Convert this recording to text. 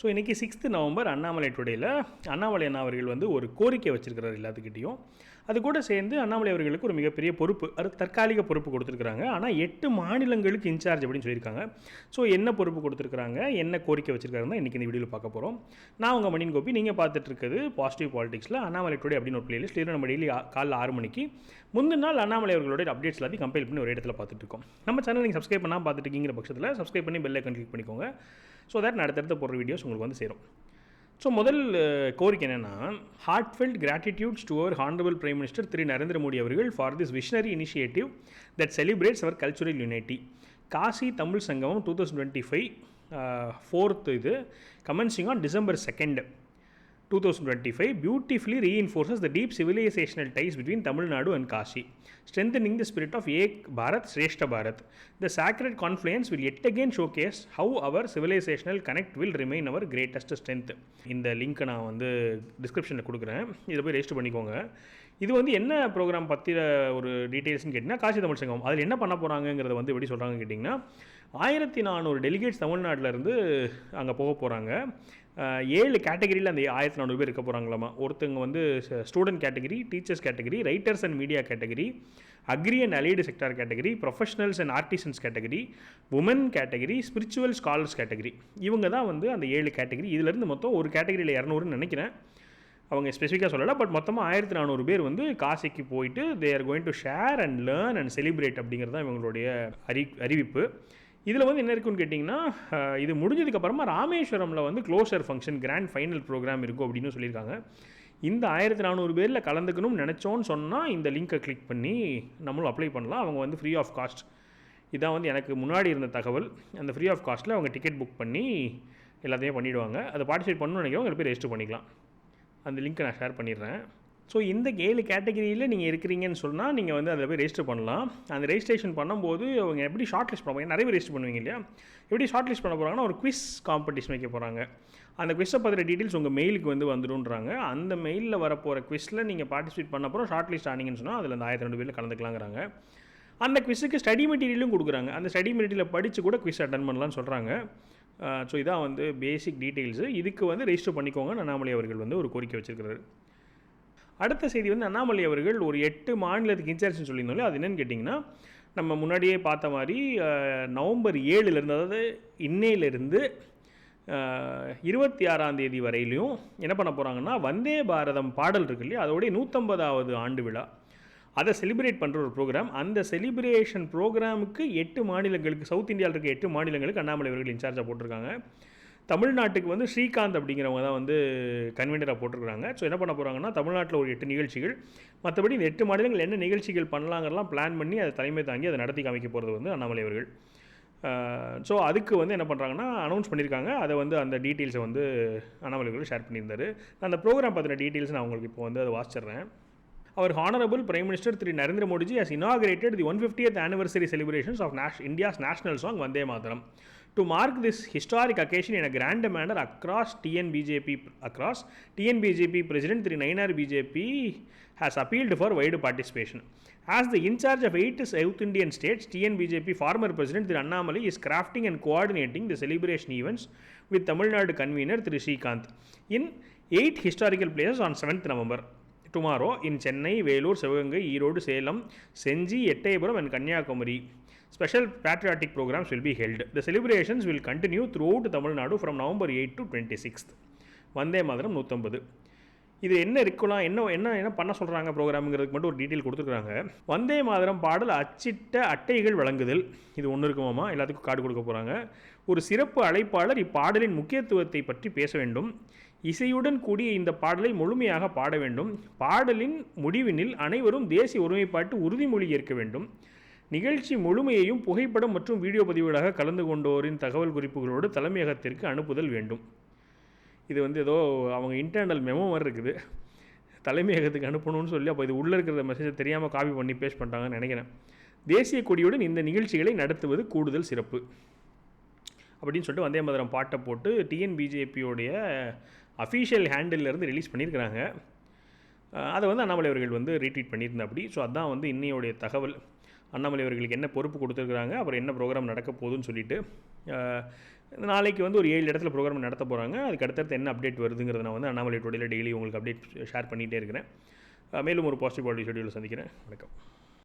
So இன்றைக்கி sixth November Annamalai டுடேயில் அண்ணாமலை அண்ணா அவர்கள் வந்து ஒரு கோரிக்கை வச்சுருக்கிறார் எல்லாத்துக்கிட்டையும். அது கூட சேர்ந்து அண்ணாமலை அவர்களுக்கு ஒரு மிகப்பெரிய பொறுப்பு அது தற்காலிக பொறுப்பு கொடுத்துருக்குறாங்க. ஆனால் எட்டு மாநிலங்களுக்கு இன்சார்ஜ் அப்படின்னு சொல்லியிருக்காங்க. ஸோ என்ன பொறுப்பு கொடுத்துருக்குறாங்க என்ன கோரிக்கை வச்சுருக்காருன்னா இன்றைக்கி இந்த வீடியோவில் பார்க்க போகிறோம் நான் உங்கள் மணின் கோபி நீங்கள் பார்த்துட்டு இருக்குது பாசிட்டிவ் பாலிடிக்ஸில் அண்ணாமலை டுடே அப்படின்னு ஒரு பிளேலிஸ்ட் இதில் நம்ம டெய்லி காலைல ஆறு மணிக்கு. முந்தின நாள் அண்ணாமலை அவர்களுடைய அப்டேட்ஸ் எல்லாத்தையும் கம்பேர் பண்ணி ஒரு இடத்துல பார்த்துட்டு இருக்கோம். நம்ம சேனல் நீங்கள் சப்ஸ்கிரைப் பண்ணால் பார்த்துட்டு இருக்கீங்கிற பட்சத்தில் சப்ஸ்கிரைப் பண்ணி பெல்லை ஐக்கன் கிளிக் பண்ணிக்கோங்க. ஸோ தட் அடுத்தடுத்த போடுற வீடியோஸ் உங்களுக்கு வந்து சேரும். ஸோ முதல் கோரிக்கை என்னென்னா heartfelt gratitudes to our honourable prime minister திரு. நரேந்திர மோடி அவர்கள் for this visionary initiative that celebrates our cultural unity Kashi Tamil Sangamam two thousand twenty five fourth இது commencing on December second two thousand twenty five beautifully reinforces the deep civilisational ties between Tamil Nadu and Kashi strengthening the spirit of Ek Bharat Shreshtha Bharat the sacred confluence will yet again showcase how our civilisational connect will remain our greatest strength இந்த லிங்க்கை நான் வந்து டிஸ்கிரிப்ஷனில் கொடுக்குறேன் இதை போய் register பண்ணிக்கோங்க இது வந்து என்ன ப்ரோக்ராம் பற்றி ஒரு டீட்டெயில்ஸ்னு கேட்டிங்கன்னா காசி தமிழ் சங்கம் அதில் என்ன பண்ண போகிறாங்கிறத வந்து எப்படி சொல்கிறாங்க கேட்டிங்கன்னா ஆயிரத்தி நானூறு டெலிகேட்ஸ் தமிழ்நாட்டிலேருந்து அங்கே போக போகிறாங்க ஏழு கேட்டகரியில் அந்த ஆயிரத்தி நானூறு பேர் இருக்க போகிறாங்களாமா ஒருத்தங்க வந்து student category teachers category writers and media category agri and allied sector category professionals and artisans category woman category spiritual scholars category இவங்க தான் வந்து அந்த ஏழு கேட்டகரி இதிலேருந்து மொத்தம் ஒரு கேட்டகரியில் இரநூறுன்னு நினைக்கிறேன். அவங்க ஸ்பெசிஃபிக்காக சொல்லலை பட் மொத்தமாக ஆயிரத்தி நானூறு பேர் வந்து காசிக்கு போயிட்டு they are going to share and learn and celebrate அப்படிங்கிறது தான் இவங்களுடைய அறி அறிவிப்பு. இதில் வந்து என்ன இருக்குன்னு கேட்டிங்கன்னா இது முடிஞ்சதுக்கப்புறமா ராமேஸ்வரமில் வந்து closure function grand final programme இருக்கும் அப்படின்னு சொல்லியிருக்காங்க. இந்த ஆயிரத்தி நானூறு பேரில் கலந்துக்கணும்னு நினச்சோன்னு சொன்னால் இந்த லிங்க்கை கிளிக் பண்ணி நம்மளும் அப்ளை பண்ணலாம். அவங்க வந்து ஃப்ரீ ஆஃப் காஸ்ட் இதான் வந்து எனக்கு முன்னாடி இருந்த தகவல். அந்த ஃப்ரீ ஆஃப் காஸ்ட்டில் அவங்க டிக்கெட் புக் பண்ணி எல்லாத்தையும் பண்ணிவிடுவாங்க அதை பார்ட்டிசிபேட் பண்ணணும்னு நினைக்கிறவங்க போய் ரெஜிஸ்டர் பண்ணிக்கலாம். அந்த லிங்க்கை நான் ஷேர் பண்ணிடுறேன். ஸோ இந்த ஏழு கேட்டகரியில் நீங்கள் இருக்கிறீங்கன்னு சொன்னால் நீங்கள் வந்து அதில் போய் ரெஜிஸ்டர் பண்ணலாம். அந்த ரெஜிஸ்ட்ரேஷன் பண்ணும்போது அவங்க எப்படி ஷார்ட் லிஸ்ட் பண்ணுவாங்க நிறைய பேர் ரெஜிஸ்டர் பண்ணுவீங்க இல்லையா? எப்படி ஷார்ட் லிஸ்ட் பண்ண போகிறாங்கன்னா ஒரு குவிஸ் காம்படிஷன் வைக்க போகிறாங்க அந்த குவிஸை பற்றின டீட்டெயில்ஸ் உங்கள் மெயிலுக்கு வந்து வந்துடும்ன்றாங்க அந்த மெயிலில் வரப்போகிற குவிஸில் நீங்கள் பார்ட்டிசிபேட் பண்ண அப்புறம் ஷார்ட் லிஸ்ட் ஆனீங்கன்னு சொன்னால் அதில் அந்த ஆயிரத்தி ரெண்டு பேரில் கலந்துக்கலாங்கிறாங்க. அந்த குவிஸுக்கு ஸ்டடி மெட்டீரியலும் கொடுக்குறாங்க. அந்த ஸ்டடி மெட்டீரியலை படித்து கூட குவிஸ் அட்டன் பண்ணலான்னு சொல்கிறாங்க ஸோ இதான் வந்து பேசிக் டீட்டெயில்ஸு இதுக்கு வந்து ரெஜிஸ்டர் பண்ணிக்கோங்க அண்ணாமலை அவர்கள் வந்து ஒரு கோரிக்கை வச்சுருக்கிறாரு. அடுத்த செய்தி வந்து அண்ணாமலை அவர்கள் ஒரு எட்டு மாநிலத்துக்கு இன்சார்ஜ்னு சொல்லியிருந்தோம் அது என்னென்னு கேட்டிங்கன்னா நம்ம முன்னாடியே பார்த்த மாதிரி நவம்பர் ஏழுலேருந்து அதாவது இன்னையிலிருந்து இருபத்தி ஆறாம் தேதி வரையிலையும் என்ன பண்ண போகிறாங்கன்னா வந்தே பாரதம் பாடல் இருக்கு இல்லையா? அதோடைய நூற்றம்பதாவது ஆண்டு விழா. அதை செலிப்ரேட் பண்ணுற ஒரு ப்ரோக்ராம் அந்த செலிப்ரேஷன் ப்ரோக்ராமுக்கு எட்டு மாநிலங்களுக்கு சவுத் இந்தியாவில் இருக்க எட்டு மாநிலங்களுக்கு அண்ணாமலை அவர்கள் இன்சார்ஜாக போட்டிருக்காங்க. தமிழ்நாட்டுக்கு வந்து ஸ்ரீகாந்த் அப்படிங்கிறவங்க தான் வந்து கன்வீனராக போட்டிருக்கிறாங்க. ஸோ என்ன பண்ண போகிறாங்கன்னா தமிழ்நாட்டில் ஒரு எட்டு நிகழ்ச்சிகள் மற்றபடி இந்த எட்டு மாநிலங்கள் என்ன நிகழ்ச்சிகள் பண்ணலாங்கிறலாம் பிளான் பண்ணி அதை தலைமை தாங்கி அதை நடத்தி காமிக்க போகிறது வந்து அண்ணாமலை அவர்கள். ஸோ அதுக்கு வந்து என்ன பண்ணுறாங்கன்னா அனௌன்ஸ் பண்ணியிருக்காங்க அதை வந்து அந்த டீட்டெயில்ஸை வந்து அண்ணாமலை ஷேர் பண்ணியிருந்தார். நான் அந்த ப்ரோக்ராம் பற்றின டீட்டெயில்ஸ் நான் உங்களுக்கு இப்போ வந்து அதை வாசிச்சிட்றேன். Our honourable prime minister Thiru Narendra Modiji ji has inaugurated the 150th anniversary celebrations of Nas- India's national song Vande Mataram. to mark this historic occasion in a grand manner across TNBJP, across TNBJP President Sri Nainar BJP has appealed for wide participation. As the in charge of eight South Indian states, TNBJP former President Sri Annamalai is crafting and coordinating the celebration events with Tamil Nadu convener Sri Srikanth in eight historical places on 7th November. tomorrow in Chennai, Velur, Sivagangai, Erode, Salem, Senji, Ettayapuram and Kanyakumari. Special patriotic programmes will be held the celebrations will continue throughout Tamil Nadu from November eight to twenty sixth Vande Mataram நூற்றம்பது இது என்ன இருக்கலாம் என்ன என்ன என்ன பண்ண சொல்கிறாங்க ப்ரோக்ராமுங்கிறதுக்கு மட்டும் ஒரு டீட்டெயில் கொடுத்துருக்காங்க. வந்தே மாதரம் பாடல் அச்சிட்ட அட்டைகள் வழங்குதல். இது ஒன்று இருக்குமாமா எல்லாத்துக்கும் காடு கொடுக்க போகிறாங்க ஒரு சிறப்பு அழைப்பாளர் இப்பாடலின் முக்கியத்துவத்தை பற்றி பேச வேண்டும். இசையுடன் கூடிய இந்த பாடலை முழுமையாக பாட வேண்டும். பாடலின் முடிவினில் அனைவரும் தேசிய ஒருமைப்பாட்டு உறுதிமொழி ஏற்க வேண்டும். நிகழ்ச்சி முழுமையையும் புகைப்படம் மற்றும் வீடியோ பதிவுகளாக கலந்து கொண்டோரின் தகவல் குறிப்புகளோடு தலைமையகத்திற்கு அனுப்புதல் வேண்டும். இது வந்து ஏதோ அவங்க இன்டர்னல் மெமோ மாதிரி இருக்குது. தலைமையகத்துக்கு அனுப்பணும்னு சொல்லி அப்போ இது உள்ளே இருக்கிற மெசேஜை தெரியாமல் காப்பி பண்ணி பேஸ்ட் பண்ணிட்டாங்கன்னு நினைக்கிறேன். தேசிய கொடியுடன் இந்த நிகழ்ச்சிகளை நடத்துவது கூடுதல் சிறப்பு. அப்படின்னு சொல்லிட்டு வந்தே மதுரம் பாட்டை போட்டு டிஎன்பிஜேபியோடைய அஃபீஷியல் இருந்து ரிலீஸ் பண்ணியிருக்கிறாங்க. அதை வந்து அண்ணாமலை அவர்கள் வந்து ரீட்வீட் பண்ணியிருந்தாப்படி ஸோ அதான் வந்து இன்னையோடைய தகவல். அண்ணாமலை அவர்களுக்கு என்ன பொறுப்பு கொடுத்துருக்குறாங்க அப்புறம் என்ன ப்ரோக்ராம் நடக்க போகுதுன்னு சொல்லிட்டு நாளைக்கு வந்து ஒரு ஏழு இடத்துல ப்ரோக்ராம் நடத்த போகிறாங்க அதுக்கு அடுத்தடுத்து என்ன அப்டேட் வருதுங்கிறத நான் வந்து அண்ணாமலை டுடேயில் டெய்லி உங்களுக்கு அப்டேட் ஷேர் பண்ணிகிட்டே இருக்கிறேன். மேலும் ஒரு பாசிட்டிவ் பாலிட்டி ஷெடியூலில் சந்திக்கிறேன். வணக்கம்.